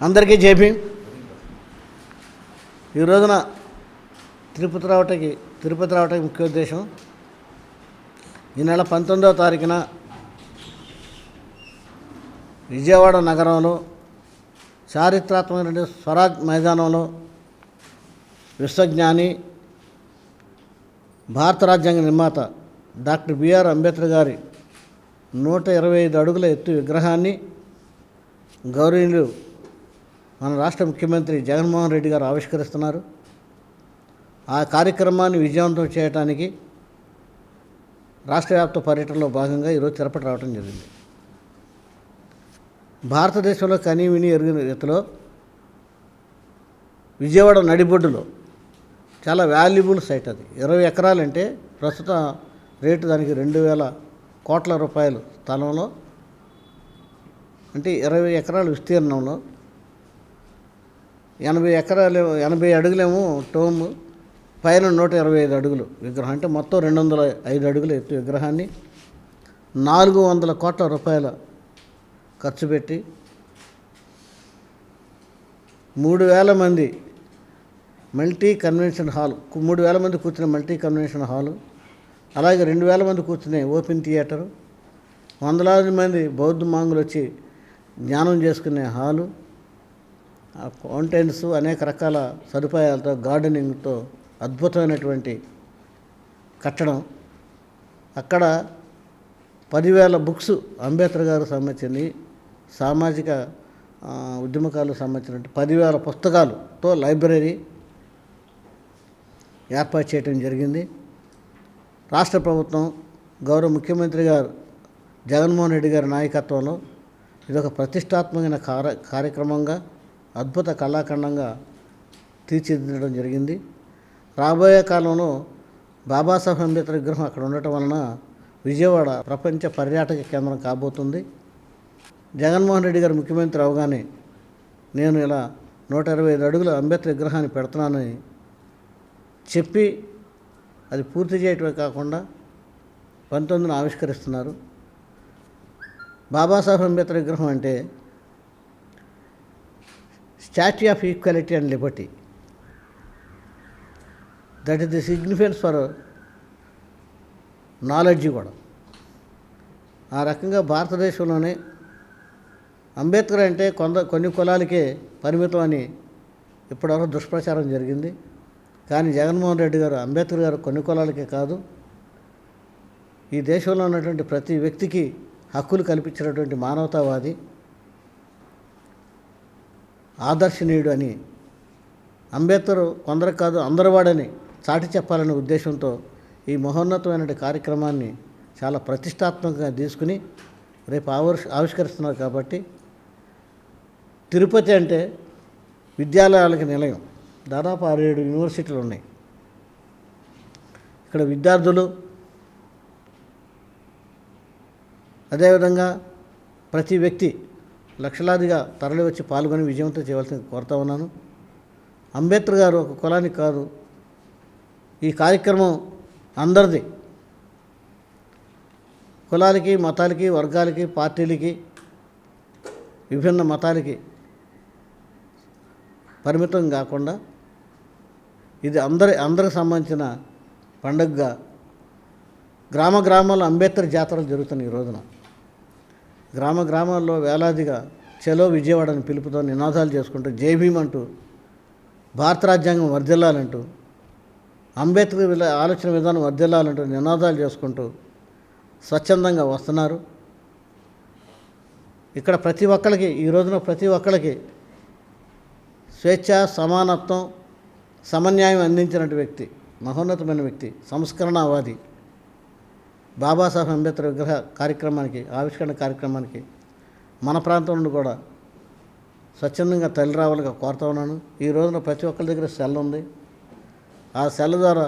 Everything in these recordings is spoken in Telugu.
అందరికీ జేపీ ఈ రోజున తిరుపతి రావటానికి తిరుపతి రావటానికి ముఖ్య ఉద్దేశం ఈ నెల పంతొమ్మిదవ తారీఖున విజయవాడ నగరంలో చారిత్రాత్మకమైన స్వరాజ్ మైదానంలో విశ్వజ్ఞాని భారత రాజ్యాంగ నిర్మాత డాక్టర్ బిఆర్ అంబేద్కర్ గారి నూట ఇరవై ఐదు అడుగుల ఎత్తు విగ్రహాన్ని గౌరవనీయులు మన రాష్ట్ర ముఖ్యమంత్రి జగన్మోహన్ రెడ్డి గారు ఆవిష్కరిస్తున్నారు. ఆ కార్యక్రమాన్ని విజయవంతం చేయడానికి రాష్ట్ర వ్యాప్త పర్యటనలో భాగంగా ఈరోజు తిరుపతి రావడం జరిగింది. భారతదేశంలో కనీ విని ఎరిగిన రీతిలో విజయవాడ నడిబొడ్డులో చాలా వాల్యుబుల్ సైట్ అది. ఇరవై ఎకరాలంటే ప్రస్తుత రేటు దానికి రెండు వేల కోట్ల రూపాయలు స్థలంలో. అంటే ఇరవై ఎకరాల విస్తీర్ణంలో ఎనభై ఎకరాలు ఎనభై అడుగులేమో టోమ్ పైన నూట ఇరవై ఐదు అడుగులు విగ్రహం. అంటే మొత్తం రెండు వందల ఐదు అడుగుల ఎత్తు విగ్రహాన్ని. నాలుగు వందల కోట్ల రూపాయల ఖర్చు పెట్టి మూడు వేల మంది మల్టీ కన్వెన్షన్ హాల్ మూడు వేల మంది కూర్చునే మల్టీ కన్వెన్షన్ హాలు అలాగే రెండు వేల మంది కూర్చునే ఓపెన్ థియేటరు వందలాది మంది బౌద్ధ మాంగులు వచ్చి జ్ఞానం చేసుకునే హాలు ఫౌంటైన్స్ అనేక రకాల సదుపాయాలతో గార్డెనింగ్తో అద్భుతమైనటువంటి కట్టడం. అక్కడ పదివేల బుక్స్ అంబేద్కర్ గారు సంబంధించింది సామాజిక ఉద్యమకాలకు సంబంధించిన పదివేల పుస్తకాలతో లైబ్రరీ ఏర్పాటు చేయడం జరిగింది. రాష్ట్ర ప్రభుత్వం గౌరవ ముఖ్యమంత్రి గారు జగన్మోహన్ రెడ్డి గారి నాయకత్వంలో ఇది ఒక ప్రతిష్టాత్మకమైన కార్య కార్యక్రమంగా అద్భుత కళాఖండంగా తీర్చిదిద్దడం జరిగింది. రాబోయే కాలంలో బాబాసాహెబ్ అంబేద్కర్ విగ్రహం అక్కడ ఉండటం వలన విజయవాడ ప్రపంచ పర్యాటక కేంద్రం కాబోతుంది. జగన్మోహన్ రెడ్డి గారు ముఖ్యమంత్రి అవగానే నేను ఇలా నూట ఇరవై ఐదు అడుగుల అంబేద్కర్ విగ్రహాన్ని పెడుతున్నానని చెప్పి అది పూర్తి చేయటమే కాకుండా పంతొమ్మిదిని ఆవిష్కరిస్తున్నారు. బాబాసాహెబ్ అంబేద్కర్ విగ్రహం అంటే statue of equality and liberty. That is the significance for knowledge కూడా. ఆ రకంగా భారతదేశంలోనే అంబేద్కర్ అంటే కొంద కొన్ని కులాలకే పరిమితం అని ఇప్పటివరకు దుష్ప్రచారం జరిగింది. కానీ జగన్మోహన్ రెడ్డి గారు అంబేద్కర్ గారు కొన్ని కులాలకే కాదు. ఈ దేశంలో ఉన్నటువంటి ప్రతి వ్యక్తికి హక్కులు కల్పించినటువంటి మానవతావాది. ఆదర్శనీయుడు అని. అంబేద్కర్ కొందరు కాదు అందరివాడని చాటి చెప్పాలనే ఉద్దేశంతో ఈ మహోన్నతమైన కార్యక్రమాన్ని చాలా ప్రతిష్టాత్మకంగా తీసుకుని రేపు ఆవిష్ ఆవిష్కరిస్తున్నారు కాబట్టి తిరుపతి అంటే విద్యాలయాలకి నిలయం. దాదాపు ఆరు ఏడు యూనివర్సిటీలు ఉన్నాయి. ఇక్కడ విద్యార్థులు అదేవిధంగా ప్రతి వ్యక్తి లక్షలాదిగా తరలి వచ్చి పాల్గొని విజయవంతం చేయవలసింది కోరుతా ఉన్నాను. అంబేద్కర్ గారు ఒక కులానికి కాదు. ఈ కార్యక్రమం అందరిది. కులాలకి మతాలకి వర్గాలకి పార్టీలకి విభిన్న మతాలకి పరిమితం కాకుండా ఇది అందరి అందరికి సంబంధించిన పండుగగా గ్రామ గ్రామాల్లో అంబేద్కర్ జాతరలు జరుగుతున్నాయి ఈ రోజున. గ్రామ గ్రామాల్లో వేలాదిగా చలో విజయవాడని పిలుపుతో నినాదాలు చేసుకుంటూ జై భీమ్ అంటూ భారత రాజ్యాంగం వర్ధిల్లాలంటూ అంబేద్కర్ విల- ఆలోచన విధానం వర్ధిల్లాలంటూ నినాదాలు చేసుకుంటూ స్వచ్ఛందంగా వస్తున్నారు. ఇక్కడ ప్రతి ఒక్కరికి ఈ రోజున ప్రతి ఒక్కరికి స్వేచ్ఛ సమానత్వం సమన్యాయం అందించినటువంటి వ్యక్తి మహోన్నతమైన వ్యక్తి సంస్కరణవాది. బాబాసాహెబ్ అంబేద్కర్ విగ్రహ కార్యక్రమానికి ఆవిష్కరణ కార్యక్రమానికి మన ప్రాంతం నుండి కూడా స్వచ్ఛందంగా తల్లి రావాలిగా కోరుతా ఉన్నాను. ఈ రోజున ప్రతి ఒక్కరి దగ్గర సెల్ ఉంది. ఆ సెల్ ద్వారా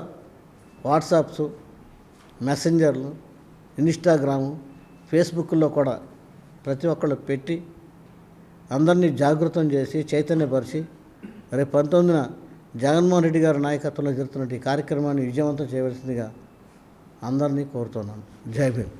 వాట్సాప్స్ మెసెంజర్లు ఇన్స్టాగ్రాము ఫేస్బుక్లో కూడా ప్రతి ఒక్కళ్ళు పెట్టి అందరినీ జాగృతం చేసి చైతన్యపరిచి రేపు పంతొమ్మిదిన జగన్మోహన్ రెడ్డి గారి నాయకత్వంలో జరుగుతున్న ఈ కార్యక్రమాన్ని విజయవంతం చేయవలసిందిగా అందరినీ కోరుతున్నాను. జై భీమ్.